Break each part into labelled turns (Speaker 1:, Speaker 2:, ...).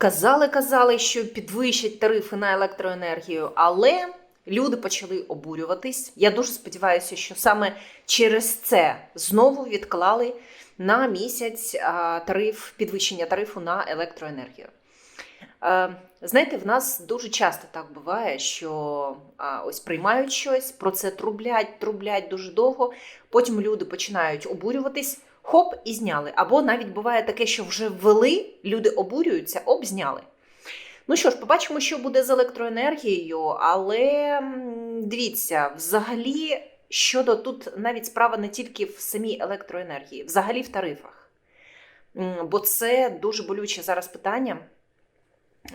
Speaker 1: Казали, казали, що підвищать тарифи на електроенергію, але люди почали обурюватись. Я дуже сподіваюся, що саме через це знову відклали на місяць тариф підвищення тарифу на електроенергію. Е, Знаєте, в нас дуже часто так буває, що ось приймають щось, про це трублять, трублять дуже довго. Потім люди починають обурюватись, хоп, і зняли. Або навіть буває таке, що вже ввели, люди обурюються, оп, зняли. Ну що ж, побачимо, що буде з електроенергією, але дивіться, взагалі, щодо тут навіть справа не тільки в самій електроенергії, взагалі в тарифах. Бо це дуже болюче зараз питання.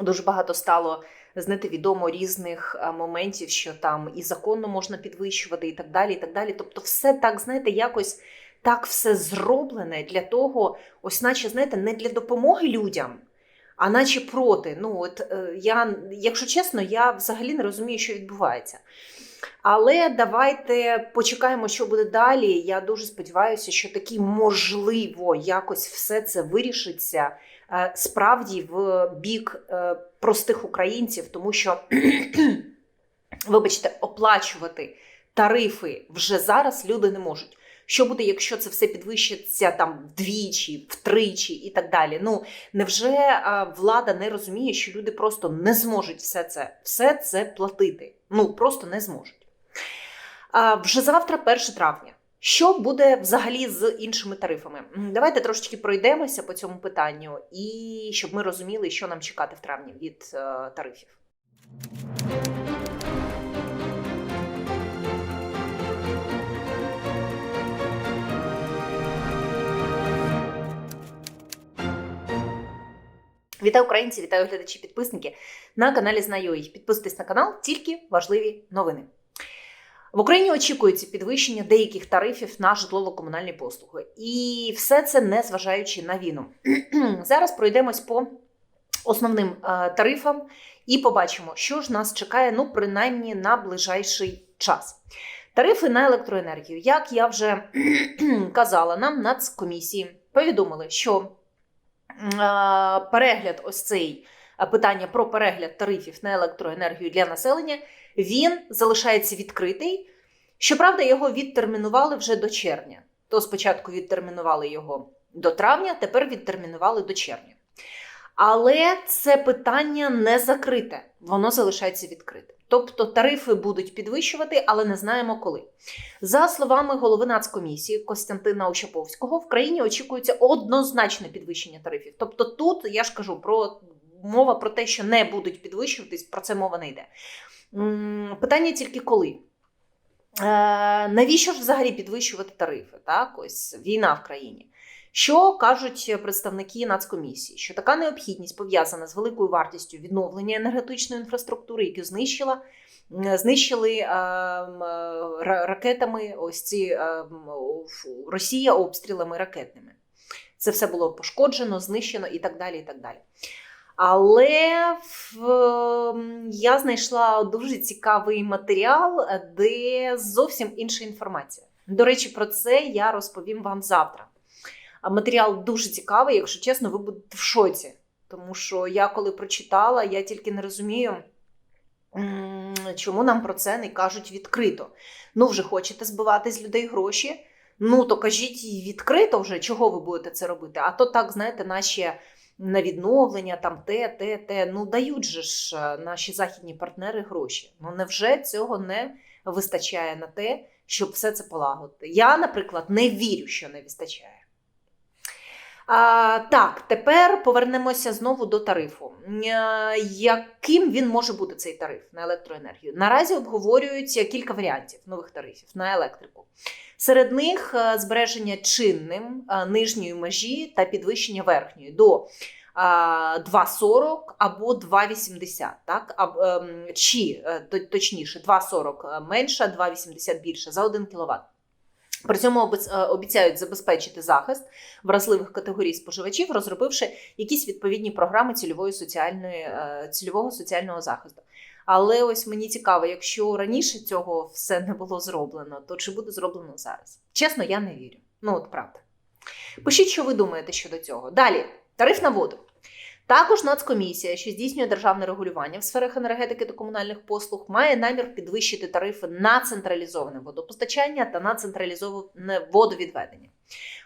Speaker 1: Дуже багато стало знаєте, відомо різних моментів, що там і законно можна підвищувати, і так далі. і так далі. Тобто, все так, знаєте, якось так все зроблене для того, ось наче, знаєте, не для допомоги людям, а наче проти. Ну, от е, я, якщо чесно, я взагалі не розумію, що відбувається. Але давайте почекаємо, що буде далі. Я дуже сподіваюся, що таки можливо якось все це вирішиться е, справді в бік е, простих українців, тому що, вибачте, оплачувати тарифи вже зараз люди не можуть. Що буде, якщо це все підвищиться там вдвічі, втричі і так далі? Ну невже влада не розуміє, що люди просто не зможуть все це, все це платити? Ну просто не зможуть. А, вже завтра, 1 травня. Що буде взагалі з іншими тарифами? Давайте трошечки пройдемося по цьому питанню, і щоб ми розуміли, що нам чекати в травні від е, тарифів. Вітаю українці, вітаю глядачі, підписники на каналі Знаю їх. Підписуйтесь на канал, тільки важливі новини. В Україні очікується підвищення деяких тарифів на житлово-комунальні послуги. І все це не зважаючи на війну. Зараз пройдемось по основним е, тарифам і побачимо, що ж нас чекає, ну, принаймні на ближайший час. Тарифи на електроенергію. Як я вже казала, нам нацкомісії повідомили, що перегляд ось цей питання про перегляд тарифів на електроенергію для населення він залишається відкритий. Щоправда, його відтермінували вже до червня. То спочатку відтермінували його до травня, тепер відтермінували до червня. Але це питання не закрите, воно залишається відкритим. Тобто тарифи будуть підвищувати, але не знаємо коли. За словами голови Нацкомісії Костянтина Ощаповського, в країні очікується однозначне підвищення тарифів. Тобто, тут я ж кажу про мова про те, що не будуть підвищуватись, про це мова не йде. Питання тільки коли. Е, навіщо ж взагалі підвищувати тарифи? Так, ось війна в країні. Що кажуть представники Нацкомісії? Що така необхідність пов'язана з великою вартістю відновлення енергетичної інфраструктури, яку знищила, знищили е, м, ракетами. Ось ці е, Росія обстрілами ракетними. Це все було пошкоджено, знищено і так далі. І так далі. Але в, м, я знайшла дуже цікавий матеріал, де зовсім інша інформація. До речі, про це я розповім вам завтра. Матеріал дуже цікавий, якщо чесно, ви будете в шоці. Тому що я коли прочитала, я тільки не розумію, чому нам про це не кажуть відкрито. Ну, вже хочете збивати з людей гроші. Ну, то кажіть їй відкрито вже, чого ви будете це робити. А то так, знаєте, наші на відновлення, там те, те, те. Ну дають же ж е, наші західні партнери гроші. Ну невже цього не вистачає на те, щоб все це полагодити? Я, наприклад, не вірю, що не вистачає. А, так, тепер повернемося знову до тарифу. Е, Яким він може бути цей тариф на електроенергію? Наразі обговорюються кілька варіантів нових тарифів на електрику. Серед них е, збереження чинним е, нижньої межі та підвищення верхньої до а, 2,40 або 2,80, так? Ем, чи то- точніше 2,40 менше, 2,80 більше за 1 кВт. При цьому е, обіцяють забезпечити захист вразливих категорій споживачів, розробивши якісь відповідні програми цільової соціальної, е, цільового соціального захисту. Але ось мені цікаво, якщо раніше цього все не було зроблено, то чи буде зроблено зараз? Чесно, я не вірю. Ну, от правда. Пишіть, що ви думаєте щодо цього. Далі, тариф на воду. Також Нацкомісія, що здійснює державне регулювання в сферах енергетики та комунальних послуг, має намір підвищити тарифи на централізоване водопостачання та на централізоване водовідведення.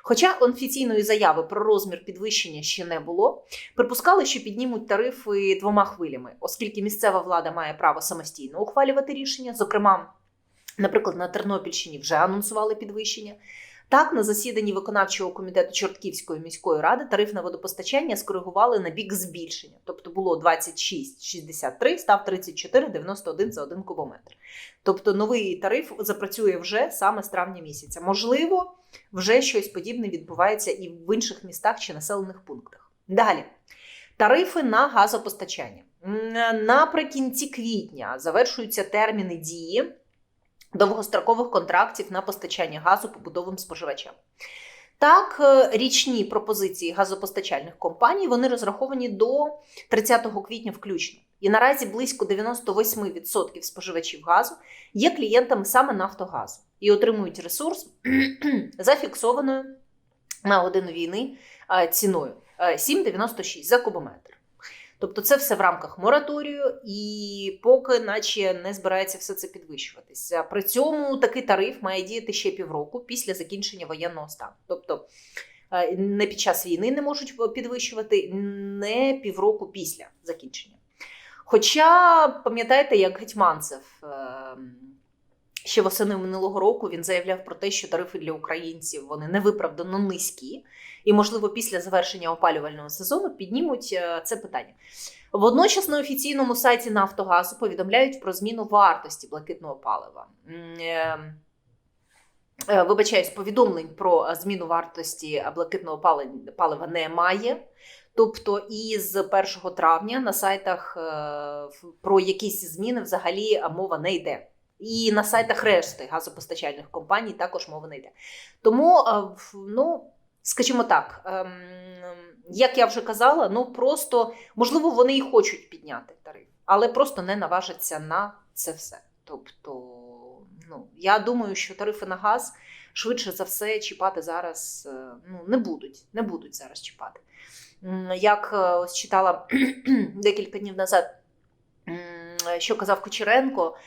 Speaker 1: Хоча офіційної заяви про розмір підвищення ще не було, припускали, що піднімуть тарифи двома хвилями, оскільки місцева влада має право самостійно ухвалювати рішення. Зокрема, наприклад, на Тернопільщині вже анонсували підвищення. Так, на засіданні виконавчого комітету Чортківської міської ради тариф на водопостачання скоригували на бік збільшення. Тобто було 26,63, став 34,91 за 1 кубометр. Тобто новий тариф запрацює вже саме з травня місяця. Можливо, вже щось подібне відбувається і в інших містах чи населених пунктах. Далі. Тарифи на газопостачання. Наприкінці квітня завершуються терміни дії довгострокових контрактів на постачання газу побудовим споживачам. Так, е, річні пропозиції газопостачальних компаній вони розраховані до 30 квітня включно. І наразі близько 98% споживачів газу є клієнтами саме Нафтогазу і отримують ресурс за фіксованою на годину війни е, ціною е, 7,96 за кубометр. Тобто це все в рамках мораторію, і поки наче не збирається все це підвищуватися. При цьому такий тариф має діяти ще півроку після закінчення воєнного стану. Тобто е, не під час війни не можуть підвищувати, не півроку після закінчення. Хоча пам'ятаєте, як Гетьманцев е, ще восени минулого року він заявляв про те, що тарифи для українців вони невиправдано низькі, і, можливо, після завершення опалювального сезону піднімуть е, це питання. Водночас на офіційному сайті Нафтогазу повідомляють про зміну вартості блакитного палива. М, е, Вибачаюсь, повідомлень про зміну вартості блакитного палива немає. Тобто, із 1 травня на сайтах е, про якісь зміни взагалі мова не йде. І на сайтах решти газопостачальних компаній також мова не йде. Тому, е, ну, скажімо так, ем, як я вже казала, ну просто можливо вони і хочуть підняти тариф, але просто не наважаться на це все. Тобто, ну я думаю, що тарифи на газ швидше за все чіпати зараз е, ну, не будуть, не будуть зараз чіпати. Як е, ось читала декілька днів назад, що казав Кучеренко,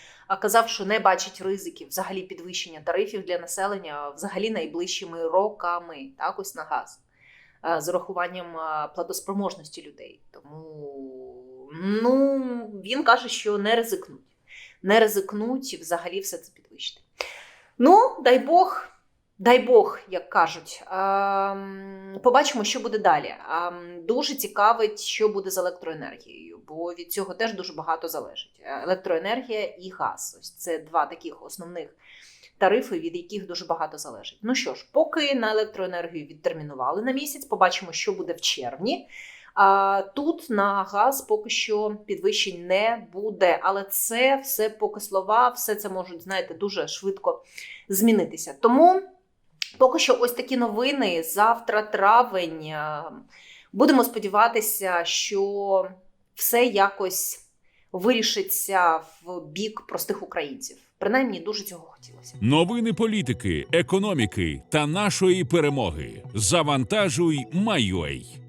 Speaker 1: казав, що не бачить ризиків взагалі підвищення тарифів для населення взагалі найближчими роками, так ось на газ, е, з урахуванням е, платоспроможності людей. Тому ну, він каже, що не ризикнуть. Не ризикнуть взагалі все це підвищити. Ну, дай Бог. Дай Бог, як кажуть, Ем, побачимо, що буде далі. Ем, Дуже цікавить, що буде з електроенергією, бо від цього теж дуже багато залежить. Е, Електроенергія і газ. Ось це два таких основних тарифи, від яких дуже багато залежить. Ну що ж, поки на електроенергію відтермінували на місяць, побачимо, що буде в червні. А тут на газ поки що підвищень не буде, але це все поки слова, все це можуть, знаєте, дуже швидко змінитися. Тому поки що ось такі новини. Завтра травень. Е, Будемо сподіватися, що все якось вирішиться в бік простих українців. Принаймні, дуже цього хотілося.
Speaker 2: Новини політики, економіки та нашої перемоги. Завантажуй, майой.